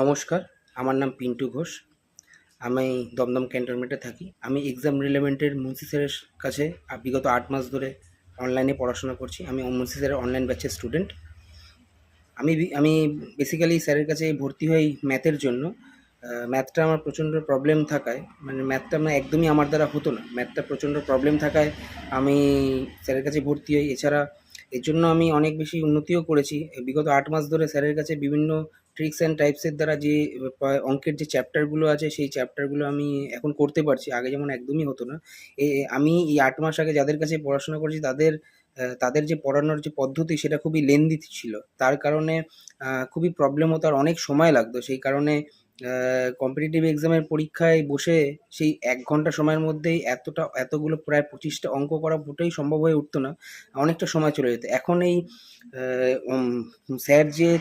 নমস্কার, আমার নাম পিন্টু ঘোষ। আমি দমদম ক্যান্টনমেন্টে থাকি। আমি এক্সাম রিলেভেন্টের মুন্সি স্যারের কাছে বিগত আট মাস ধরে অনলাইনে পড়াশোনা করছি। আমি মুন্সি স্যারের অনলাইন ব্যাচের স্টুডেন্ট আমি আমি বেসিক্যালি স্যারের কাছে ভর্তি হই ম্যাথের জন্য। ম্যাথটা আমার প্রচণ্ড প্রবলেম থাকায়। মানে ম্যাথটা আমার একদমই আমার দ্বারা হতো না। ম্যাথটা প্রচণ্ড প্রবলেম থাকায় আমি স্যারের কাছে ভর্তি হই। এছাড়া এর জন্য আমি অনেক বেশি উন্নতিও করেছি। বিগত আট মাস ধরে স্যারের কাছে বিভিন্ন ট্রিক্স অ্যান্ড টাইপসের দ্বারা যে অঙ্কের যে চ্যাপ্টারগুলো আছে, সেই চ্যাপ্টারগুলো আমি এখন করতে পারছি। আগে যেমন একদমই হতো না। আমি এই আট মাস আগে যাদের কাছে পড়াশোনা করেছি, তাদের তাদের যে পড়ানোর যে পদ্ধতি, সেটা খুবই লেন্দি ছিল। তার কারণে খুবই প্রবলেম হতো আর অনেক সময় লাগতো। সেই কারণে কম্পিটিটিভ এক্সামের পরীক্ষায় বসে সেই এক ঘণ্টা সময়ের মধ্যেই এতটা, এতগুলো প্রায় পঁচিশটা অঙ্ক করা মোটেই সম্ভব হয়ে উঠতো না। অনেকটা সময় চলে যেত। এখন এই স্যার যে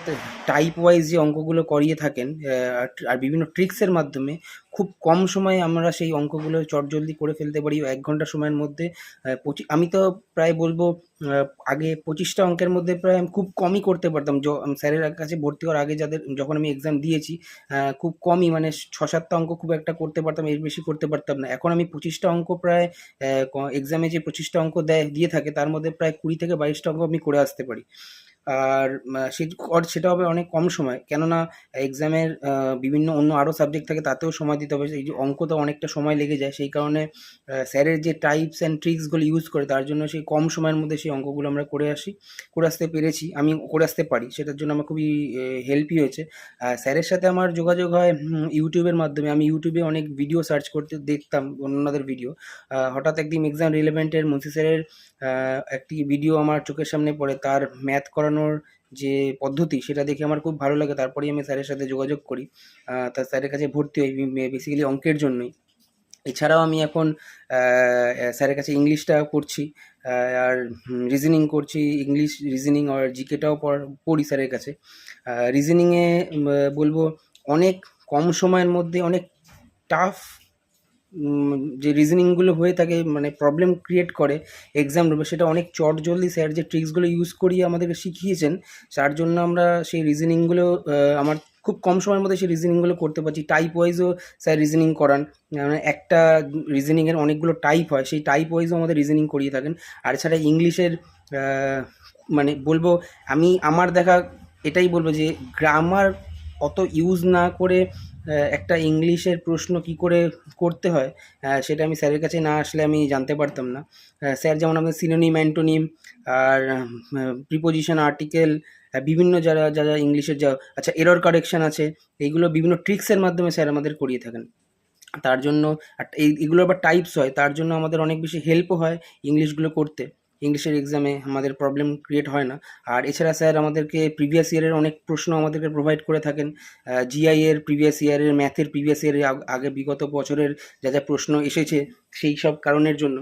টাইপ ওয়াইজ যে অঙ্কগুলো করিয়ে থাকেন আর- আর বিভিন্ন ট্রিক্সের মাধ্যমে খুব কম সময়ে আমরা সেই অঙ্কগুলো চটজলদি করে ফেলতে পারি। এক ঘণ্টা সময়ের মধ্যে পঁচি- আমি তো প্রায় বলব আগে পঁচিশটা অঙ্কের মধ্যে প্রায় আমি খুব কমই করতে পারতাম। স্যারের কাছে ভর্তি হওয়ার আগে যাদের, যখন আমি এক্সাম দিয়েছি খুব কমই মানে ছ সাতটা অঙ্ক খুব একটা করতে পারতাম, এর বেশি করতে পারতাম না। এখন আমি পঁচিশটা অঙ্ক প্রায় এক্সামে যে পঁচিশটা অঙ্ক দেয়, দিয়ে থাকে, তার মধ্যে প্রায় কুড়ি থেকে বাইশটা অঙ্ক আমি করে আসতে পারি। আর সেটা হবে অনেক কম সময়। কেননা এক্সামের বিভিন্ন অন্য আরও সাবজেক্ট থাকে, তাতেও সময় দিতে হবে। এই যে অঙ্ক তো অনেকটা সময় লেগে যায়। সেই কারণে স্যারের যে টাইপস অ্যান্ড ট্রিক্সগুলো ইউজ করে, তার জন্য সেই কম সময়ের মধ্যে সেই অঙ্কগুলো আমরা করে আসি, করে আসতে পেরেছি। আমি করে আসতে পারি। সেটার জন্য আমার খুবই হেল্পই হয়েছে। স্যারের সাথে আমার যোগাযোগ হয় ইউটিউবের মাধ্যমে। আমি ইউটিউবে অনেক ভিডিও সার্চ করতে দেখতাম, অন্যদের ভিডিও হঠাৎ একদিন এক্সাম রিলেভেন্টের মুন্সি স্যারের একটি ভিডিও আমার চোখের সামনে পড়ে। তার ম্যাথ করানোর যে পদ্ধতি সেটা দেখে আমার খুব ভালো লাগে। তারপরেই আমি স্যারের সাথে যোগাযোগ করি। আহ, তা স্যারের কাছে ভর্তি হই বেসিক্যালি অঙ্কের জন্যই। এছাড়াও আমি এখন স্যারের কাছে ইংলিশটা করছি আর রিজনিং করছি ইংলিশ রিজনিং আর জিকেটাও পড়ি স্যারের কাছে। রিজনিংয়ে বলব অনেক কম সময়ের মধ্যে অনেক টাফ যে রিজনিংগুলো হয়ে থাকে মানে প্রবলেম ক্রিয়েট করে এক্সাম রুমে সেটা অনেক চট জলদি স্যার যে ট্রিক্সগুলো ইউজ করিয়ে আমাদেরকে শিখিয়েছেন, তার জন্য আমরা সেই রিজনিংগুলো আমার খুব কম সময়ের মধ্যে সেই রিজনিংগুলো করতে পারছি। টাইপ ওয়াইজও স্যার রিজনিং করান। মানে একটা রিজনিংয়ের অনেকগুলো টাইপ হয়, সেই টাইপ ওয়াইজও আমাদের রিজনিং করিয়ে থাকেন। আর এছাড়া ইংলিশের মানে বলব, আমি, আমার দেখা এটাই বলব যে গ্রামার অত ইউজ না করে একটা ইংলিশের প্রশ্ন কি করে করতে হয় সেটা আমি স্যারের কাছে না আসলে আমি জানতে পারতাম না। স্যার যেমন আমাদের সিনোনিম অ্যান্টোনিম আর প্রিপোজিশন আর্টিকেল বিভিন্ন যারা যারা ইংলিশের যা আচ্ছা এরর কারেকশন আছে, এইগুলো বিভিন্ন ট্রিক্সের মাধ্যমে স্যার আমাদের করিয়ে থাকেন। তার জন্য এগুলো আবার টাইপস হয়, তার জন্য আমাদের অনেক বেশি হেল্পও হয় ইংলিশগুলো করতে। ইংলিশের এক্সামে আমাদের প্রবলেম ক্রিয়েট হয় না। আর এছাড়া স্যার আমাদেরকে প্রিভিয়াস ইয়ারের অনেক প্রশ্ন আমাদেরকে প্রোভাইড করে থাকেন। জিআই এর প্রিভিয়াস ইয়ারের ম্যাথের প্রিভিয়াস ইয়ারের আগে বিগত বছরের যা যা প্রশ্ন এসেছে সেই সব কারণের জন্য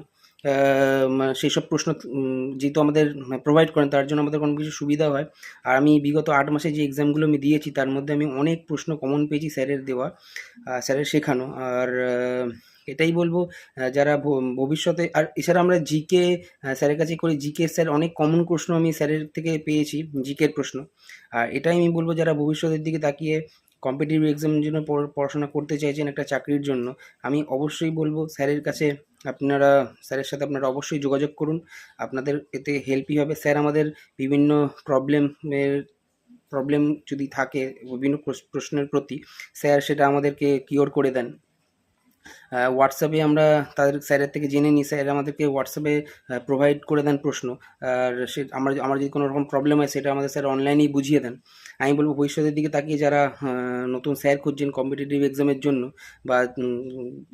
সেই সব প্রশ্ন যেহেতু আমাদের প্রোভাইড করেন, তার জন্য আমাদের কোনো কিছু সুবিধা হয়। আর আমি বিগত আট মাসে যে এক্সামগুলো আমি দিয়েছি, তার মধ্যে আমি অনেক প্রশ্ন কমন পেয়েছি স্যারের দেওয়া স্যারের শেখানো। আর এটাই বলব যারা ভবিষ্যতে, আর এছাড়া আমরা জিকে স্যারের কাছে করি জিকে স্যার অনেক কমন প্রশ্ন আমি স্যারের থেকে পেয়েছি জিকের প্রশ্ন। আর এটাই আমি বলব, যারা ভবিষ্যতের দিকে তাকিয়ে কম্পিটিটিভ এক্সামের জন্য পড়- পড়াশোনা করতে চাইছেন একটা চাকরির জন্য, আমি অবশ্যই বলব, স্যারের কাছে আপনারা, স্যারের সাথে আপনারা অবশ্যই যোগাযোগ করুন। আপনাদের এতে হেল্পই হবে। স্যার আমাদের বিভিন্ন প্রবলেমের প্রবলেম যদি থাকে, বিভিন্ন প্রশ- প্রশ্নের প্রতি, স্যার সেটা আমাদেরকে কিওর করে দেন। হোয়াটসঅ্যাপে আমরা তাদের স্যারের থেকে জেনে নিই। স্যার আমাদেরকে হোয়াটসঅ্যাপে প্রোভাইড করে দেন প্রশ্ন। আর সে, আমার আমার যদি কোনো রকম প্রবলেম হয়, সেটা আমাদের স্যার অনলাইনেই বুঝিয়ে দেন। আমি বলব, ভবিষ্যতের দিকে তাকিয়ে যারা নতুন স্যার খুঁজছেন কম্পিটিটিভ এক্সামের জন্য বা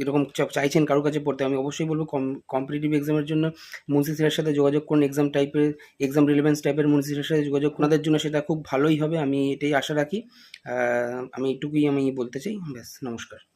এরকম চাইছেন কারোর কাছে পড়তে, আমি অবশ্যই বলব কম কম্পিটিটিভ এক্সামের জন্য মুন্সি স্যারের সাথে যোগাযোগ করুন। এক্সাম টাইপের এক্সাম রিলেভেন্স টাইপের মুন্সি স্যারের সাথে যোগাযোগ করুন। ওনাদের জন্য সেটা খুব ভালোই হবে, আমি এটাই আশা রাখি। আমি এটুকুই আমি বলতে চাই। ব্যাস, নমস্কার।